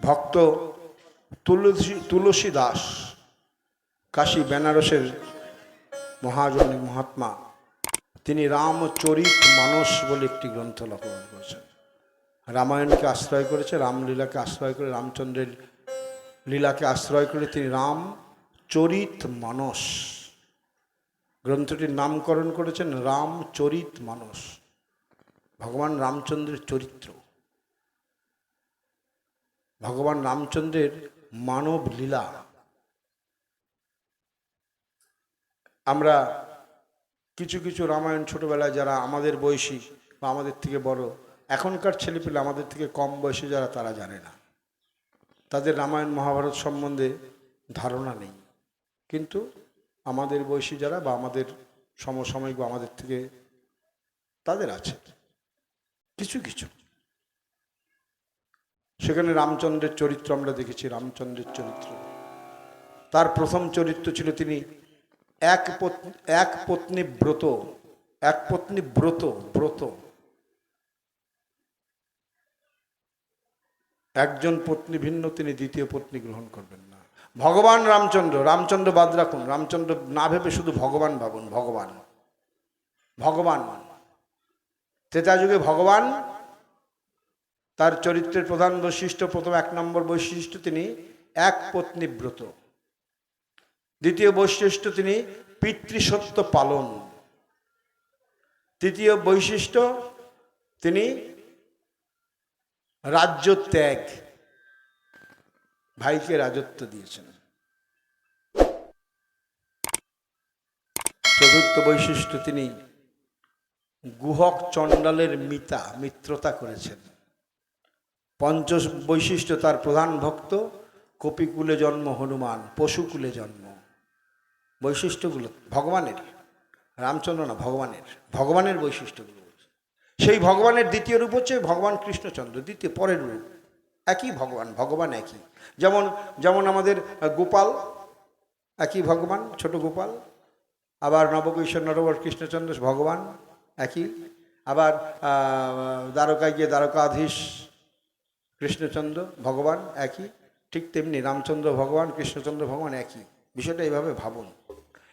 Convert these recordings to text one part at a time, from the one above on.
ভক্ত তুলসী তুলসী দাস কাশী বেনারসের মহাজনী মহাত্মা, তিনি রামচরিত মানস বলে একটি গ্রন্থ রচনা করেছেন। রামায়ণকে আশ্রয় করেছে, রামলীলাকে আশ্রয় করে, রামচন্দ্রের লীলাকে আশ্রয় করে তিনি রাম চরিত মানস। গ্রন্থটির নামকরণ করেছেন রামচরিত মানস। ভগবান রামচন্দ্রের চরিত্র। ভগবান রামচন্দ্রের মানব লীলা। আমরা কিছু কিছু রামায়ণ ছোটবেলায় যারা আমাদের বয়সী বা আমাদের থেকে বড়, এখনকার ছেলেপিলে আমাদের থেকে কম বয়সী যারা তারা জানে না। তাদের রামায়ণ মহাভারত সম্বন্ধে ধারণা নেই। কিন্তু আমাদের বয়সী যারা বা আমাদের সমসাময়িক বা আমাদের থেকে তাদের আছে। কিছু কিছু। সেখানে রামচন্দ্রের চরিত্র আমরা দেখেছি, রামচন্দ্রের চরিত্র। তার প্রথম চরিত্র ছিল তিনি এক পত্নী এক পত্নী ব্রত, এক পত্নী ব্রত ব্রত। একজন পত্নী ভিন্ন, তিনি দ্বিতীয় পত্নী গ্রহণ করবেন না। ভগবান রামচন্দ্র রামচন্দ্র বাদ রাখুন, রামচন্দ্র না ভেবে শুধু ভগবান ভাবুন, ভগবান। ভগবান। যুগে ভগবান তার চরিত্রের প্রধান বৈশিষ্ট্য, প্রথম এক নম্বর বৈশিষ্ট্য তিনি এক পত্নী ব্রত। দ্বিতীয় বৈশিষ্ট্য তিনি পিতৃসত্য পালন। তৃতীয় বৈশিষ্ট্য তিনি রাজ্য ত্যাগ। ভাইকে রাজত্ব দিয়েছেন। চতুর্থ বৈশিষ্ট্য তিনি গুহক চণ্ডালের মিতা, মিত্রতা করেছেন। পঞ্চ বৈশিষ্ট্য তার প্রধান ভক্ত, কপিকুলে জন্ম হনুমান, পশুকুলে জন্ম। বৈশিষ্ট্যগুলো ভগবানের, রামচন্দ্র না, ভগবানের ভগবানের বৈশিষ্ট্যগুলো সেই ভগবানের দ্বিতীয় রূপ হচ্ছে ভগবান কৃষ্ণচন্দ্র, দ্বিতীয়, পরের রূপ। একই ভগবান ভগবান একই। যেমন যেমন আমাদের গোপাল, একই ভগবান, ছোট গোপাল। আবার নবকৈশোর, নরবর কৃষ্ণচন্দ্র, ভগবান, একই। আবার দ্বারকায় গিয়ে দ্বারকাধীশ কৃষ্ণচন্দ্র ভগবান একই, ঠিক তেমনি রামচন্দ্র ভগবান, কৃষ্ণচন্দ্র ভগবান একই। বিষয়টা এভাবে ভাবুন।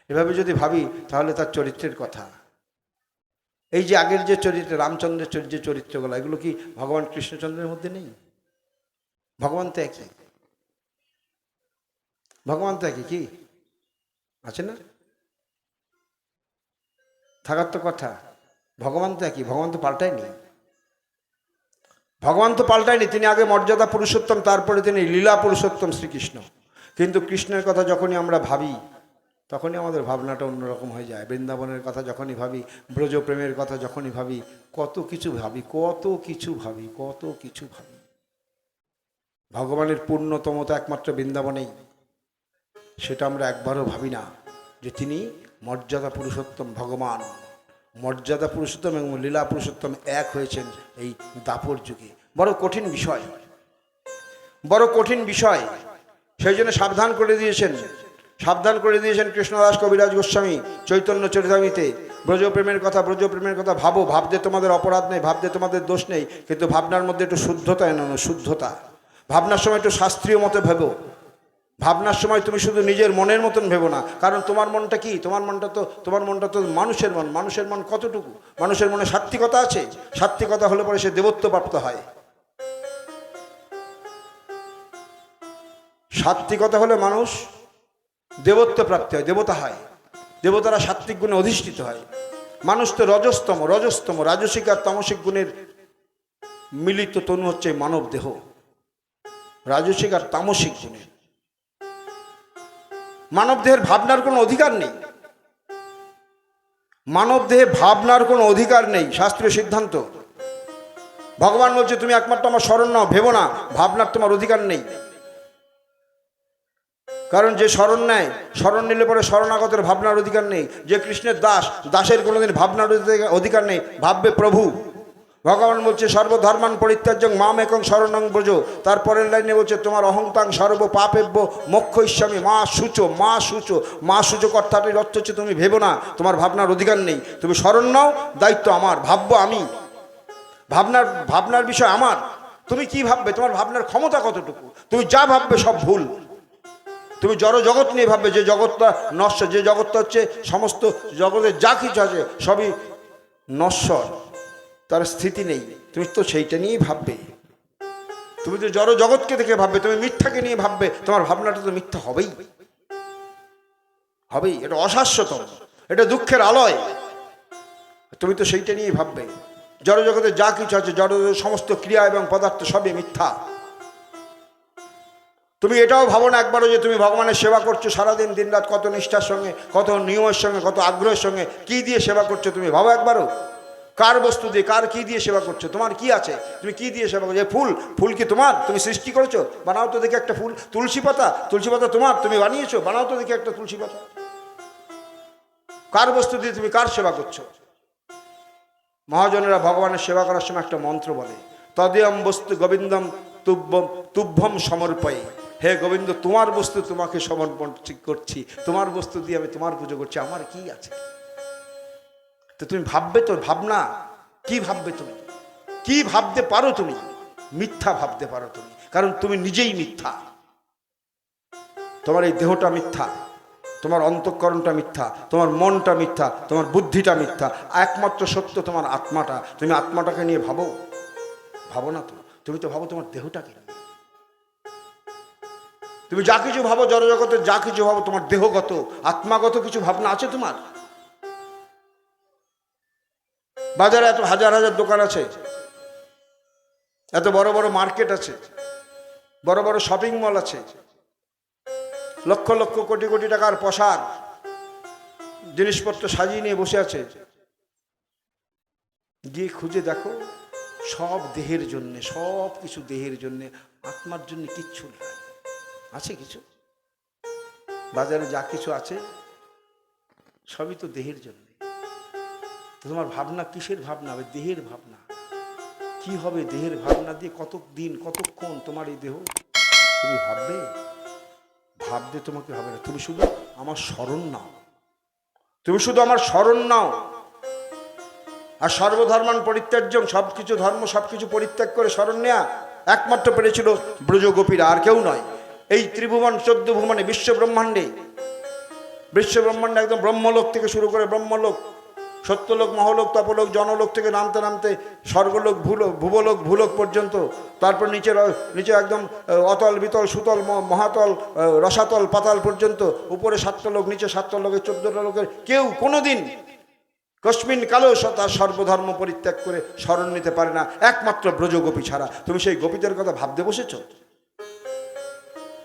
এভাবে যদি ভাবি, তাহলে তার চরিত্রের কথা। এই যে আগের যে চরিত্র, রামচন্দ্রের যে চরিত্রগুলো, এগুলো কি ভগবান কৃষ্ণচন্দ্রের মধ্যে নেই? ভগবান তো একই। ভগবান তো একই কি? আছে না? থাকার তো কথা। ভগবান তো একই, ভগবান তো পাল্টায়নি ভগবান তো পাল্টায়নি, তিনি আগে মর্যাদা পুরুষোত্তম, তারপরে তিনি লীলা পুরুষোত্তম শ্রীকৃষ্ণ। কিন্তু কৃষ্ণের কথা যখনই আমরা ভাবি, তখনই আমাদের ভাবনাটা অন্যরকম হয়ে যায়। বৃন্দাবনের কথা যখনই ভাবি, ব্রজপ্রেমের কথা যখনই ভাবি, কত কিছু ভাবি, কত কিছু ভাবি, কত কিছু ভাবি। ভগবানের পূর্ণতম তো একমাত্র বৃন্দাবনেই। সেটা আমরা একবারও ভাবি না যে তিনি মর্যাদা পুরুষোত্তম ভগবান। মর্যাদা পুরুষোত্তম এবং লীলা পুরুষোত্তম এক হয়েছেন এই দাপর যুগে। বড় কঠিন বিষয়। বড় কঠিন বিষয়। সেই জন্য সাবধান করে দিয়েছেন। সাবধান করে দিয়েছেন কৃষ্ণদাস কবিরাজ গোস্বামী চৈতন্য চরিতামিতে। ব্রজপ্রেমের কথা ব্রজপ্রেমের কথা ভাবো। ভাবতে তোমাদের অপরাধ নেই, ভাবতে তোমাদের দোষ নেই, কিন্তু ভাবনার মধ্যে একটু শুদ্ধতা এনানো শুদ্ধতা। ভাবনার সময় একটু শাস্ত্রীয় মতে ভেবো। ভাবনার সময় তুমি শুধু নিজের মনের মতন ভেবো না। কারণ তোমার মনটা কি? তোমার মনটা তো তোমার মনটা তো মানুষের মন। মানুষের মন কতটুকু? মানুষের মনে সাত্বিকতা আছে? সাত্বিকতা হলে পরে সে দেবত্ব প্রাপ্ত হয়। সাত্বিকতা হলে মানুষ দেবত্ব প্রাপ্তি হয়, দেবতা হয়। দেবতারা সাত্বিক গুণে অধিষ্ঠিত হয়। মানুষ তো রজস্তম রজস্তম, রাজসিক আর তামসিক গুণের মিলিত তনু হচ্ছে মানব দেহ। রাজসিক আর তামসিক গুণের। মানব দেহের ভাবনার কোনো অধিকার নেই। মানব দেহে ভাবনার কোনো অধিকার নেই, শাস্ত্রীয় সিদ্ধান্ত। ভগবান বলছে, তুমি একমাত্র আমার স্মরণ নাও, ভেবো না, ভাবনার তোমার অধিকার নেই। কারণ যে স্মরণ নেয়, স্মরণ নিলে পরে শরণাগতের ভাবনার অধিকার নেই। যে কৃষ্ণের দাস, দাসের কোনোদিন ভাবনার অধিকার নেই, ভাববে প্রভু। ভগবান বলছে, সর্বধর্মান পরিত্যাজ্য মাম একং শরণং ব্রজ। তারপরের লাইনে বলছে, তোমার অহংতাং সর্ব পাপেব্য মোক্ষ ইস্বামী মা সূচো মা সূচো। মা সূচক অর্থাৎ অর্থ হচ্ছে, তুমি ভেবো না, তোমার ভাবনার অধিকার নেই। তুমি স্মরণ নাও, দায়িত্ব আমার, ভাববো আমি। ভাবনার ভাবনার বিষয় আমার। তুমি কি ভাববে? তোমার ভাবনার ক্ষমতা কতটুকু? তুমি যা ভাববে সব ভুল। তুমি জড় জগৎ নিয়ে ভাববে, যে জগৎটা নশ্বর, যে জগৎটা হচ্ছে সমস্ত জগতের যা কিছু আছে, সবই নশ্বর। তার স্থিতি নেই। তুমি তো সেইটা নিয়েই ভাববে। তুমি তো জড় জগৎকে দেখে ভাববে, তুমি মিথ্যাকে নিয়ে ভাববে, তোমার ভাবনাটা তো মিথ্যা হবেই। হবেই, এটা অশাশ্বতম, এটা দুঃখের আলয়। তুমি তো সেইটা নিয়েই ভাববে। জড় জগতে যা কিছু আছে, জড় সমস্ত ক্রিয়া এবং পদার্থ সবই মিথ্যা। তুমি এটাও ভাবো না একবারও যে তুমি ভগবানের সেবা করছ সারাদিন, দিনরাত কত নিষ্ঠার সঙ্গে, কত নিয়মের সঙ্গে, কত আগ্রহের সঙ্গে, কি দিয়ে সেবা করছ তুমি ভাবো একবারও? কার বস্তু দিয়ে, কার কি দিয়ে সেবা করছ? তোমার কি আছে? তুমি কি দিয়ে সেবা করছ? ফুল ফুল কি তোমার? তুমি সৃষ্টি করেছ? বানাও তো দেখি একটা ফুল। তুলসী পাতা তুলসী পাতা তোমার, তুমি বানিয়েছো? বানাও তো দেখি একটা তুলসী পাতা। কার বস্তু দিয়ে তুমি কার সেবা করছ? মহাজনেরা ভগবানের সেবা করার সময় একটা মন্ত্র বলে, তদেয়ম বস্তু গোবিন্দম তুব্বম তুভ্যম সমর্পয়ে। হে গোবিন্দ, তোমার বস্তু তোমাকে সমর্পণ করছি, তোমার বস্তু দিয়ে আমি তোমার পুজো করছি। আমার কি আছে? তো তুমি ভাববে তো ভাবনা। কি ভাববে তুমি? কি ভাবতে পারো তুমি? মিথ্যা ভাবতে পারো তুমি। কারণ তুমি নিজেই মিথ্যা। তোমার এই দেহটা মিথ্যা। তোমার অন্তঃকরণটা মিথ্যা। তোমার মনটা মিথ্যা। তোমার বুদ্ধিটা মিথ্যা। একমাত্র সত্য তোমার আত্মাটা। তুমি আত্মাটাকে নিয়ে ভাবো। ভাবো না তো। তুমি তো ভাবো তোমার দেহটাকে তুমি যা কিছু ভাবো জড়জগতের যা কিছু ভাবো তোমার দেহগত, আত্মাগত কিছু ভাবনা আছে তোমার? বাজারে এত হাজার হাজার দোকান আছে। এত বড় বড় মার্কেট আছে। বড় বড় শপিং মল আছে। লক্ষ লক্ষ কোটি কোটি টাকার পসার জিনিসপত্র সাজিয়ে নিয়ে বসে আছে। গিয়ে খুঁজে দেখো, সব দেহের জন্যে, সব কিছু দেহের জন্যে, আত্মার জন্য কিচ্ছু আছে কিছু? বাজারে যা কিছু আছে, সবই তো দেহের জন্য। তোমার ভাবনা কিসের ভাবনা? হবে দেহের ভাবনা। কি হবে দেহের ভাবনা দিয়ে কত দিন কতক্ষণ তোমার এই দেহ? তুমি ভাববে? ভাবতে তোমাকে হবে না। তুমি শুধু আমার স্মরণ নাও। তুমি শুধু আমার স্মরণ নাও। আর সর্বধর্মান পরিত্যাজ্যম সব কিছু ধর্ম সব কিছু পরিত্যাগ করে স্মরণ নেয়া একমাত্র পেরেছিল ব্রজগোপীরা আর কেউ নয়। এই ত্রিভুবন, চোদ্দ ভুবনে বিশ্ব ব্রহ্মাণ্ডে বিশ্ব ব্রহ্মাণ্ডে একদম ব্রহ্মলোক থেকে শুরু করে ব্রহ্মলোক। সত্যলোক, মহলোক, তপলোক, জনলোক থেকে নামতে নামতে স্বর্গলোক ভূলোক ভূবলোক, ভূলোক পর্যন্ত। তারপর নিচে নিচে একদম অতল, বিতল, সুতল মহাতল রসাতল পাতাল পর্যন্ত। উপরে সাতটা লোক নিচে সাতটা লোকের চোদ্দটা লোকের কেউ কোনোদিন কশ্মিন কালো স- তার সর্বধর্ম পরিত্যাগ করে স্মরণ নিতে পারে না। একমাত্র ব্রজ ব্রজগোপী ছাড়া। তুমি সেই গোপীদের কথা ভাবতে বসেছ?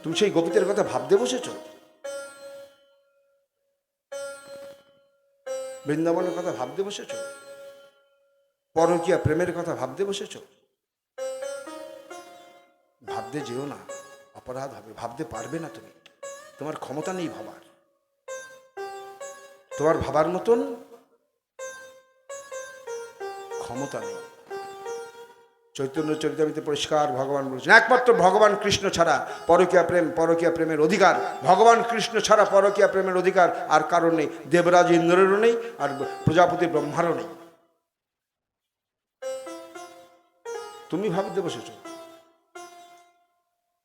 তুমি সেই গোপীদের কথা ভাবতে বসেছো? বৃন্দাবনের কথা ভাবতে বসেছ? পরকিয়া প্রেমের কথা ভাবতে বসেছ? ভাবতে যেও না, অপরাধ হবে, ভাবতে পারবে না তুমি। তোমার ক্ষমতা নেই ভাবার। তোমার ভাবার মতন ক্ষমতা নেই। চৈতন্য চরিতামিতে পরিষ্কার ভগবান বলেছেন। একমাত্র ভগবান কৃষ্ণ ছাড়া পরকীয়া প্রেম, পরকীয়া প্রেমের অধিকার। ভগবান কৃষ্ণ ছাড়া পরকীয়া প্রেমের অধিকার আর কারণ নেই। দেবরাজ ইন্দ্রেরও নেই আর প্রজাপতি ব্রহ্মারও নেই। তুমি ভাবতে বসেছ?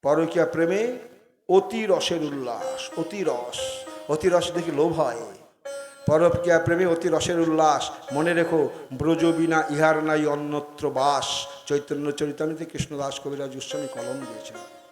পরকীয়া প্রেমে অতি রসের উল্লাস, অতি রস। অতি রস দেখি লোভ হয়। পরকীয়া প্রেমে অতি রসের উল্লাস। মনে রেখো ব্রজ বিনা ইহার নাই অন্যত্র বাস। চৈতন্য চরিতামিতে কৃষ্ণদাস কবিরাজ গোস্বামী কলম দিয়েছেন